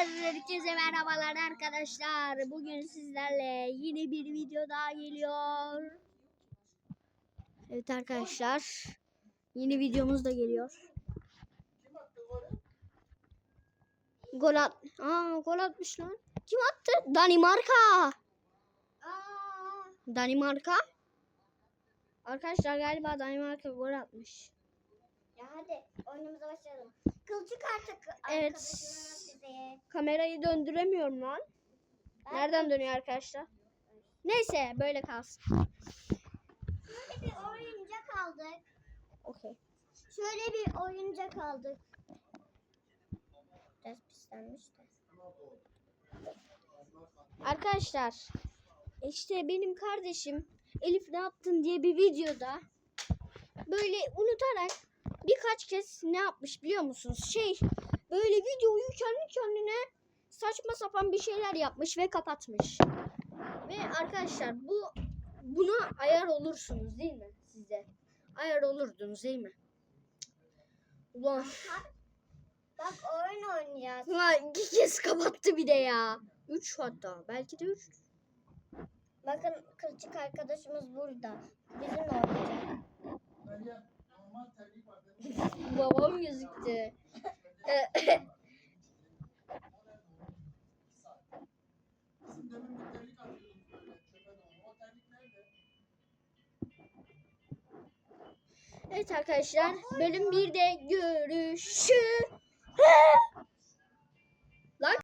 Herkese merhabalar arkadaşlar. Bugün sizlerle yeni bir video daha geliyor. Evet arkadaşlar. Yeni videomuz da geliyor. Gol at. Aa gol atmış lan. Kim attı? Danimarka. Danimarka. Arkadaşlar galiba Danimarka gol atmış. Ya hadi oyunumuza başlayalım. Kılçık artık Evet. Kamerayı döndüremiyorum lan. Nereden dönüyor arkadaşlar? Neyse böyle kalsın. Şöyle bir oyuncak aldık. Okey. Şöyle bir oyuncak aldık. Biraz pislenmiş de. Arkadaşlar işte benim kardeşim Elif ne yaptın diye bir videoda böyle unutarak birkaç kez ne yapmış biliyor musunuz? Şey böyle videoyu kendi kendine saçma sapan bir şeyler yapmış ve kapatmış. Ve arkadaşlar bu buna ayar olursunuz değil mi size? Ayar olurdunuz değil mi? Ulan Bak oyun oynayacağız. ha, iki kez kapattı bir de ya. Üç hatta belki de üç. Bakın kılçık arkadaşımız burada. Bizimle oynayacak. Babam gözüktü. evet arkadaşlar bölüm 1'de görüşürüz.